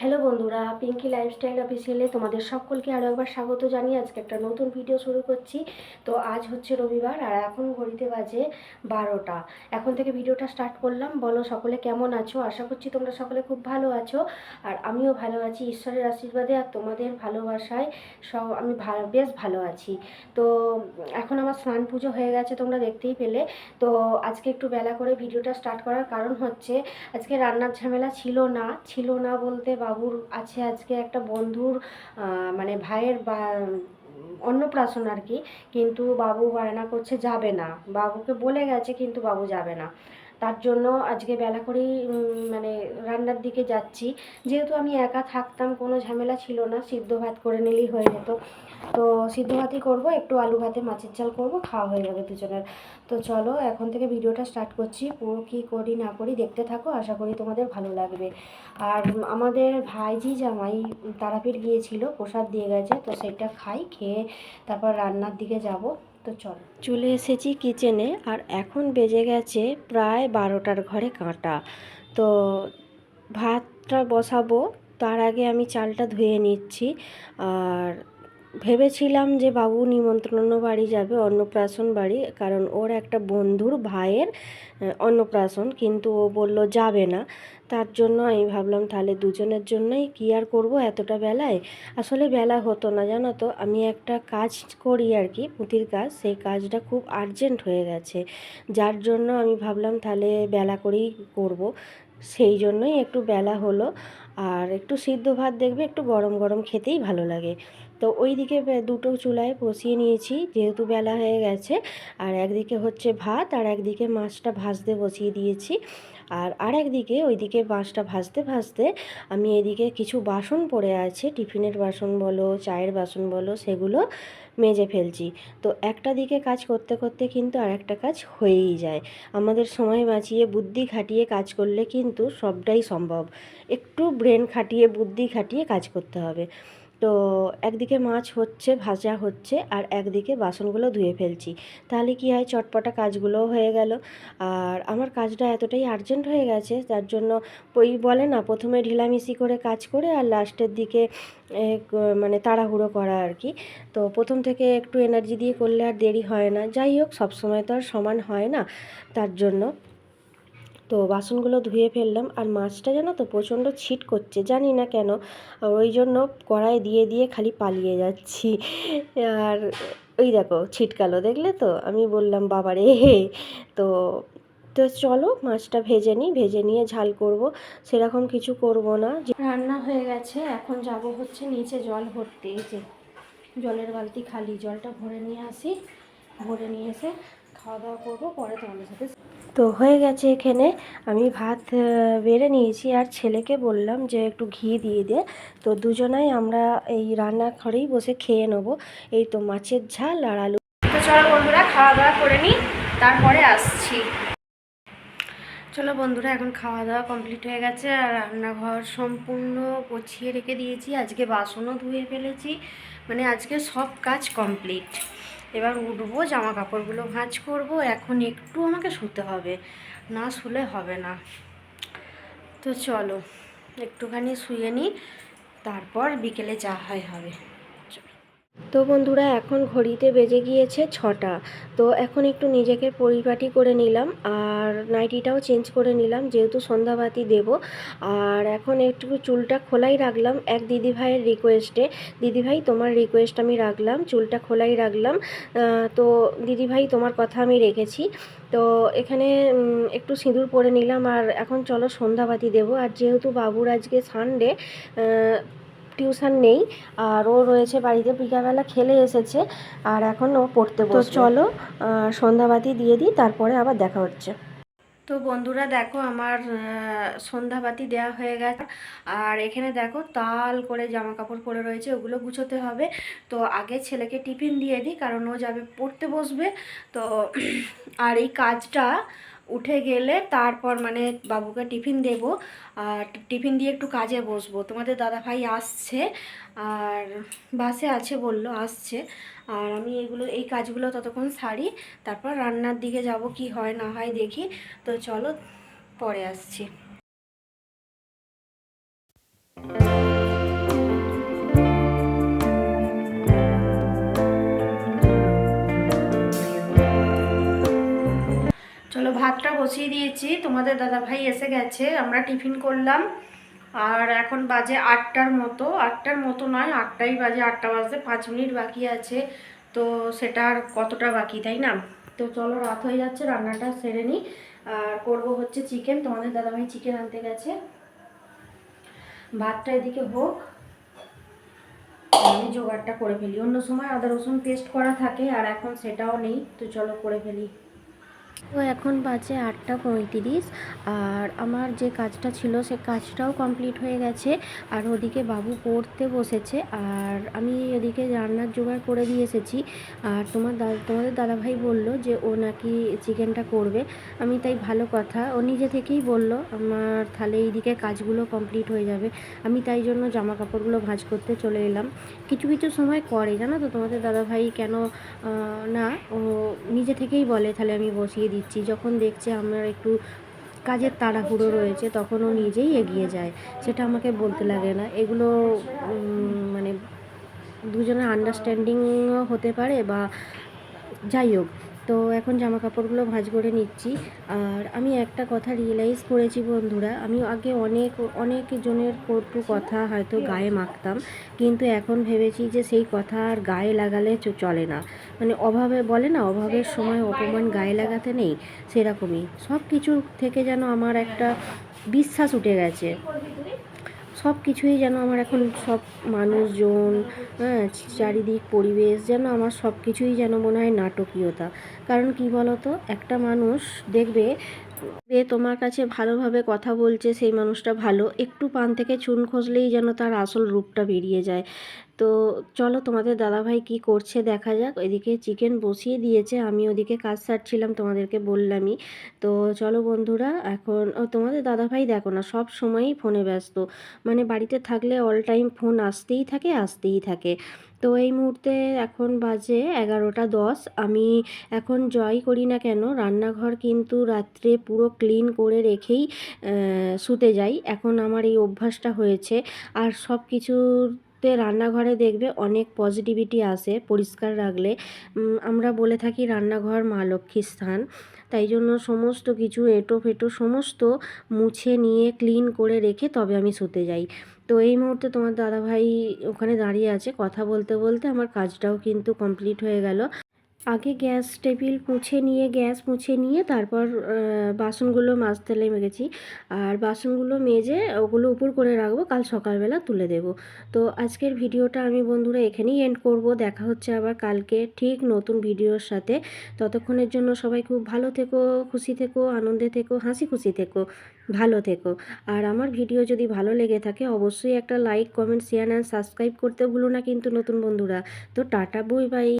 Hello বন্ধুরা Pinki lifestyle অফিসিয়ালে তোমাদের সকলকে আরও একবার স্বাগত জানিয়ে আজকে একটা নতুন ভিডিও শুরু করছি। তো আজ হচ্ছে রবিবার আর এখন ঘড়িতে বাজে বারোটা। এখন থেকে ভিডিওটা স্টার্ট করলাম। বলো সকলে কেমন আছো? আশা করছি তোমরা সকলে খুব ভালো আছো। আর আমিও ভালো আছি। ঈশ্বরের আশীর্বাদে আর তোমাদের ভালোবাসায় সব আমি বেশ ভালো আছি। তো এখন আমার স্নান পুজো হয়ে গেছে তোমরা দেখতেই পেলে। তো আজকে একটু বেলা করে ভিডিওটা স্টার্ট করার কারণ হচ্ছে, আজকে রান্নার ঝামেলা ছিল না। ছিল না বলতে বাবুর আছে আজকে একটা বন্ধুর মানে ভাইয়ের বা, অন্নপ্রাশন আর কি। কিন্তু বাবু বায়না করছে যাবে না। বাবুকে বলে গেছে, কিন্তু বাবু যাবে না। তার জন্য আজকে বেলা করেই মানে রান্নার দিকে যাচ্ছি। যেহেতু আমি একা থাকতাম, কোনো ঝামেলা ছিল না, সিদ্ধ ভাত করে নিলেই হয়ে যেত। তো সিদ্ধ ভাতই করব, একটু আলু ভাতে মাছের ঝাল করব, খাওয়া হয়ে যাবে দুজনের। তো চলো, এখন থেকে ভিডিওটা স্টার্ট করছি। পুরো কী করি না করি দেখতে থাকো, আশা করি তোমাদের ভালো লাগবে। আর আমাদের ভাইজি জামাই তারাপীঠ গিয়েছিল, প্রসাদ দিয়ে গেছে, তো সেটা খাই, খেয়ে তারপর রান্নার দিকে যাব। তো চল। চলে এসেছি কিচেনে আর এখন বেজে গেছে প্রায় বারোটার ঘরে কাঁটা। তো ভাতটা বসাবো, তার আগে আমি চালটা ধুয়ে নিচ্ছি। আর ভেবেছিলাম যে বাবু নিমন্ত্রণ বাড়ি যাবে, অন্নপ্রাশন বাড়ি, কারণ ওর একটা বন্ধুর ভাইয়ের অন্নপ্রাশন, কিন্তু ও বলল যাবে না। তার জন্য আমি ভাবলাম, তাহলে দুজনের জন্যই কি আর করব এতটা বেলায়? আসলে বেলা হতো না, জানো তো। আমি একটা কাজ করি আর কি, পুঁতির কাজ। সেই কাজটা খুব আর্জেন্ট হয়ে গেছে। যার জন্য আমি ভাবলাম, তাহলে বেলা করেই করব। সেই জন্যই একটু বেলা হলো। আর একটু সিদ্ধ ভাত দেখবে, একটু গরম গরম খেতেই ভালো লাগে। তো ওইদিকে বে- দুটো চুলায় বসিয়ে নিয়েছি, যেহেতু বেলা হয়ে গেছে। আর একদিকে হচ্ছে ভাত, আর একদিকে মাছটা ভাজতে বসিয়ে দিয়েছি। আর আরেকদিকে ওইদিকে বাঁশটা ভাজতে ভাজতে আমি এদিকে কিছু বাসন পড়ে আছে। টিফিনের বাসন বলো, চায়ের বাসন বলো, সেগুলো মেজে ফেলছি। তো একটা দিকে কাজ করতে করতে কিন্তু আর একটা কাজ হয়েই যায়। আমাদের সময় বাঁচিয়ে, বুদ্ধি খাটিয়ে কাজ করলে কিন্তু সবটাই সম্ভব। একটু ব্রেন খাটিয়ে, বুদ্ধি খাটিয়ে কাজ করতে হবে। তো একদিকে মাছ হচ্ছে, ভাজা হচ্ছে আর একদিকে বাসনগুলো ধুয়ে ফেলছি। তাহলে কি হয়? চটপটা কাজগুলোও হয়ে গেল। আর আমার কাজটা এতটাই আর্জেন্ট হয়ে গেছে যার জন্য ওই বলে না, প্রথমে ঢিলামিশি করে কাজ করে আর লাস্টের দিকে মানে তাড়াহুড়ো করা আর কি। তো প্রথম থেকে একটু এনার্জি দিয়ে করলে আর দেরি হয় না। যাই হোক, সবসময় তো আর সমান হয় না তার জন্য। তো বাসনগুলো ধুয়ে ফেললাম আর মাছটা জানো তো প্রচণ্ড ছিট করছে, জানি না কেন। ওই জন্য কড়াই দিয়ে দিয়ে খালি পালিয়ে যাচ্ছি। আর ওই দেখো ছিটকালো, দেখলে তো? আমি বললাম, বাবারে! তো তো চলো মাছটা ভেজে নিই, ভেজে নিয়ে ঝাল করব। সেরকম কিছু করব না। রান্না হয়ে গেছে, এখন যাব হচ্ছে নিচে জল ভরতে। যে জলের বালতি খালি, জলটা ভরে নিয়ে আসি। ভরে নিয়ে এসে খাওয়া দাওয়া করব, পরে তোমাদের সাথে তো হয়ে গেছে এখানে। আমি ভাত বেড়ে নিয়েছি আর ছেলেকে বললাম যে একটু ঘি দিয়ে দে। তো দুজনাই আমরা এই রান্নাঘরেই বসে খেয়ে নেব। এই তো মাছের ঝাল আর আলু। তো চলো বন্ধুরা খাওয়া দাওয়া করে নিই, তারপরে আসছি। চলো বন্ধুরা, এখন খাওয়া দাওয়া কমপ্লিট হয়ে গেছে আর রান্নাঘর সম্পূর্ণ গুছিয়ে রেখে দিয়েছি। আজকে বাসনও ধুয়ে ফেলেছি। মানে আজকে সব কাজ কমপ্লিট। এবার উঠবো জামা কাপড়গুলো ভাঁজ করব। এখন একটু আমাকে শুতে হবে, না শুলে হবে না। তো চলো, একটুখানি শুয়ে নিই তারপর বিকেলে যা হয় হবে। তো বন্ধুরা, এখন ঘড়িতে বেজে গিয়েছে ছটা। তো এখন একটু নিজেকে পরিপাটি করে নিলাম আর নাইটিটাও চেঞ্জ করে নিলাম, যেহেতু সন্ধ্যাবাতি দেব। আর এখন একটু চুলটা খোলাই রাখলাম এক দিদিভাইয়ের রিকোয়েস্টে দিদিভাই, তোমার রিকোয়েস্ট আমি রাখলাম, চুলটা খোলাই রাখলাম। তো দিদিভাই, তোমার কথা আমি রেখেছি। তো এখানে একটু সিঁদুর পরে নিলাম আর এখন চলো সন্ধ্যাবাতি দেবো। আর যেহেতু বাবুর আজকে সানডে টিউশন নেই আর ও রয়েছে বাড়িতে বিকালবেলা খেলে এসেছে আর এখন ও পড়তে তো চলো সন্ধ্যাবাতি দিয়ে দিই তারপরে আবার দেখা হচ্ছে। তো বন্ধুরা দেখো আমার সন্ধ্যাবাতি দেওয়া হয়ে গেছে আর এখানে দেখো তাল করে জামা কাপড় পরে রয়েছে ওগুলো গুছোতে হবে। তো আগে ছেলেকে টিফিন দিয়ে দিই কারণ ও যাবে পড়তে বসবে। তো আর এই কাজটা উঠে গেলে তারপর মানে বাবুকে টিফিন দেব আর টিফিন দিয়ে একটু কাজে বসবো। তোমাদের দাদাভাই আসছে আর বাসে আছে বলল, আসছে। আর আমি এগুলো, এই কাজগুলো ততক্ষণ সারি, তারপর রান্নার দিকে যাব কি হয় না হয় দেখি। তো চলো, পরে আসছি। ভাতটা বসিয়ে দিয়েছি। তোমাদের দাদা ভাই এসে গেছে, আমরা টিফিন করলাম। আর এখন বাজে আটটার মতো। আটটার মতো নয়, আটটাই বাজে, আটটা বাজতে পাঁচ মিনিট বাকি আছে। তো সেটা আর কতটা বাকি, তাই না? তো চলো রাত হয়ে যাচ্ছে, রান্নাটা সেরে নিই। আর করব হচ্ছে চিকেন। তোমাদের দাদাভাই চিকেন আনতে গেছে। ভাতটা এদিকে হোক। আমি জোগাড়টা করে ফেলি। অন্য সময় আদা রসুন পেস্ট করা থাকে, আর এখন সেটাও নেই। তো চলো করে ফেলি। তো এখন বাজে আটটা পঁয়ত্রিশ আর আমার যে কাজটা ছিল সে কাজটাও কমপ্লিট হয়ে গেছে আর ওদিকে বাবু পড়তে বসেছে আর আমি ওদিকে রান্নার জোগাড় করে দিয়ে এসেছি আর তোমার দাদা তোমাদের দাদাভাই বলল যে ও নাকি চিকেনটা করবে। আমি তাই ভালো কথা, ও নিজে থেকেই বলল, আমার তাহলে এইদিকে কাজগুলো কমপ্লিট হয়ে যাবে। আমি তাই জন্য জামা কাপড়গুলো ভাঁজ করতে চলে এলাম। কিছু কিছু সময় করে জানো তো তোমাদের দাদাভাই কেন না, ও নিজে থেকেই বলে, তাহলে আমি বসিয়ে দিচ্ছি। যখন দেখছে আমার একটু কাজের তাড়াহুড়ো রয়েছে তখন ও নিজেই এগিয়ে যায়। সেটা আমাকে বলতে লাগে না। এগুলো মানে দুজনের আন্ডারস্ট্যান্ডিংও হতে পারে বা যাই হোক। তো এখন জামা কাপড়গুলো ভাঁজ করে নিচ্ছি। আর আমি একটা কথা রিয়েলাইজ করেছি বন্ধুরা, আমি আগে অনেক অনেক জনের কটু কথা হয়তো গায়ে মাখতাম, কিন্তু এখন ভেবেছি যে সেই কথা আর গায়ে লাগালে চলে না। মানে অভাবে, বলে না, অভাবের সময় অপমান গায়ে লাগাতে নেই, সেরকমই। সব কিছু থেকে যেন আমার একটা বিশ্বাস উঠে গেছে। সব কিছুই যেন আমার এখন সব মানুষজন হ্যাঁ চারিদিক পরিবেশ যেন আমার সব কিছুই যেন মনে হয় নাটকীয়তা। কারণ কি বলতো? একটা মানুষ দেখবে যে তোমার কাছে ভালোভাবে কথা বলছে, সেই মানুষটা ভালো। একটু পান থেকে চুন খসলেই যেন তার আসল রূপটা বেরিয়ে যায়। তো চলো তোমাদের দাদাভাই কি করছে দেখা যাক। এদিকে চিকেন বসিয়ে দিয়েছে, আমি ওদিকে কাজ সারছিলাম, তোমাদেরকে বললামই। তো চলো বন্ধুরা, এখন তোমাদের দাদাভাই দেখো না, সব সময়ই ফোনে ব্যস্ত। মানে বাড়িতে থাকলে অল টাইম ফোন আসতেই থাকে আসতেই থাকে। তো এই মুহূর্তে এখন বাজে এগারোটা দশ। আমি এখন জয় করি না কেন, রান্নাঘর কিন্তু রাত্রে পুরো ক্লিন করে রেখেই শুতে যাই। এখন আমার এই অভ্যাসটা হয়েছে। আর সব কিছুতে রান্নাঘরে দেখবে অনেক পজিটিভিটি আসে, পরিষ্কার রাখলে। আমরা বলে থাকি রান্নাঘর মা লক্ষ্মীর স্থান। তাই জন্য সমস্ত কিছু এটো ফেটো সমস্ত মুছে নিয়ে ক্লিন করে রেখে তবে আমি শুতে যাই। তো এই মুহূর্তে তোমার দাদাভাই ওখানে দাঁড়িয়ে আছে। কথা বলতে বলতে আমার কাজটাও কিন্তু কমপ্লিট হয়ে গেল। আগে গ্যাস টেবিল মুছে নিয়ে, গ্যাস মুছে নিয়ে তারপর বাসনগুলো মাজতে লেগে গেছি। আর বাসনগুলো মেজে ওগুলো উপর করে রাখব, কাল সকালবেলা তুলে দেব। তো আজকের ভিডিওটা আমি বন্ধুরা এখানেই এন্ড করব। দেখা হচ্ছে আবার কালকে ঠিক নতুন ভিডিওর সাথে। ততক্ষণের জন্য সবাই খুব ভালো থেকো, খুশি থেকো, আনন্দে থেকো, হাসি খুশি থেকো, ভালো থেকো। আর আমার ভিডিও যদি ভালো লেগে থাকে, অবশ্যই একটা like comment share and subscribe করতে ভুলো না কিন্তু নতুন বন্ধুরা। তো টাটা বই বাই